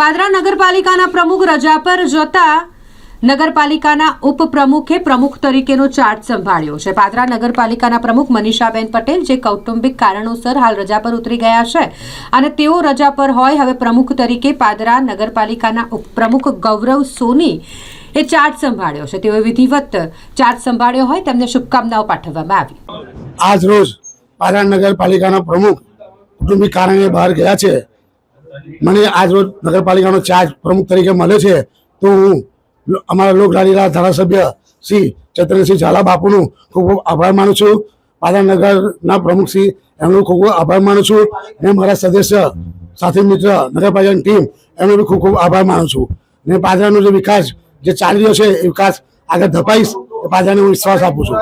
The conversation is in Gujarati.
પાદરા નગરપાલિકાના પ્રમુખ રજા પર જતા નગરપાલિકાના ઉપપ્રમુખે પ્રમુખ તરીકેનો ચાર્જ સંભાળ્યો છે. પાદરા નગરપાલિકાના પ્રમુખ મનીષાબેન પટેલ, જે કૌટુંબિક કારણોસર હાલ રજા પર ઉતરી ગયા છે અને તેઓ રજા પર હોય હવે પ્રમુખ તરીકે પાદરા નગરપાલિકાના ઉપપ્રમુખ ગૌરવ સોની એ ચાર્જ સંભાળ્યો છે. તેઓએ વિધિવત ચાર્જ સંભાળ્યો હોય તેમને શુભકામનાઓ પાઠવવામાં આવી. આજ રોજ પાદરા નગરપાલિકાના પ્રમુખ કુટુંબિક કારણે બહાર ગયા છે. મને આજ રોજ નગરપાલિકાનો ચાર્જ પ્રમુખ તરીકે મળે છે, તો હું અમારા લોકલાડીલા ધારાસભ્ય શ્રી ચૈતન્યસિંહ ઝાલા બાપુનું ખૂબ ખૂબ આભાર માનું છું. પાટણ નગરના પ્રમુખ શ્રી એમનો ખૂબ ખૂબ આભાર માનું છું. ને મારા સદસ્ય, સાથી મિત્ર, નગરપાલિકાની ટીમ એમનો બી ખૂબ ખૂબ આભાર માનું છું. ને પાદરાનો જે વિકાસ જે ચાલી રહ્યો છે, એ વિકાસ આગળ ધપાઈશ એ પાદરાને હું વિશ્વાસ આપું છું.